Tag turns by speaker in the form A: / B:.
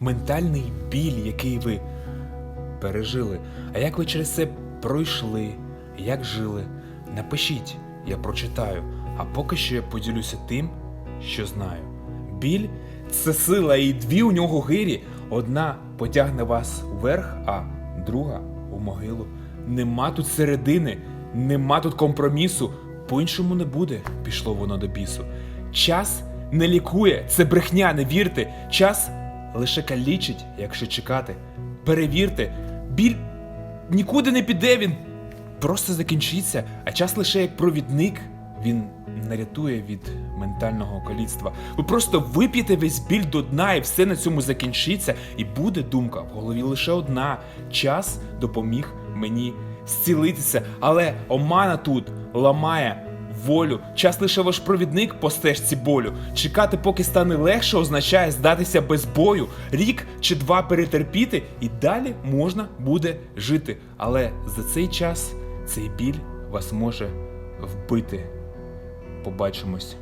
A: ментальний біль, який ви пережили. А як ви через це пройшли, як жили? Напишіть, я прочитаю. А поки що я поділюся тим, що знаю. Біль це сила, і дві у нього гирі. Одна потягне вас вверх, а друга у могилу. Нема тут середини, нема тут компромісу. По-іншому не буде, пішло воно до бісу. Час не лікує, це брехня, не вірте. Час лише калічить, якщо чекати. Перевірте, біль нікуди не піде, він просто закінчиться, а час лише як провідник, він не рятує від ментального каліцтва. Ви просто вип'єте весь біль до дна, і все на цьому закінчиться, і буде думка в голові лише одна: час допоміг мені зцілитися, але омана тут ламає. Волю, час лише ваш провідник по стежці болю. Чекати, поки стане легше, означає здатися без бою. Рік чи два перетерпіти, і далі можна буде жити. Але за цей час цей біль вас може вбити. Побачимось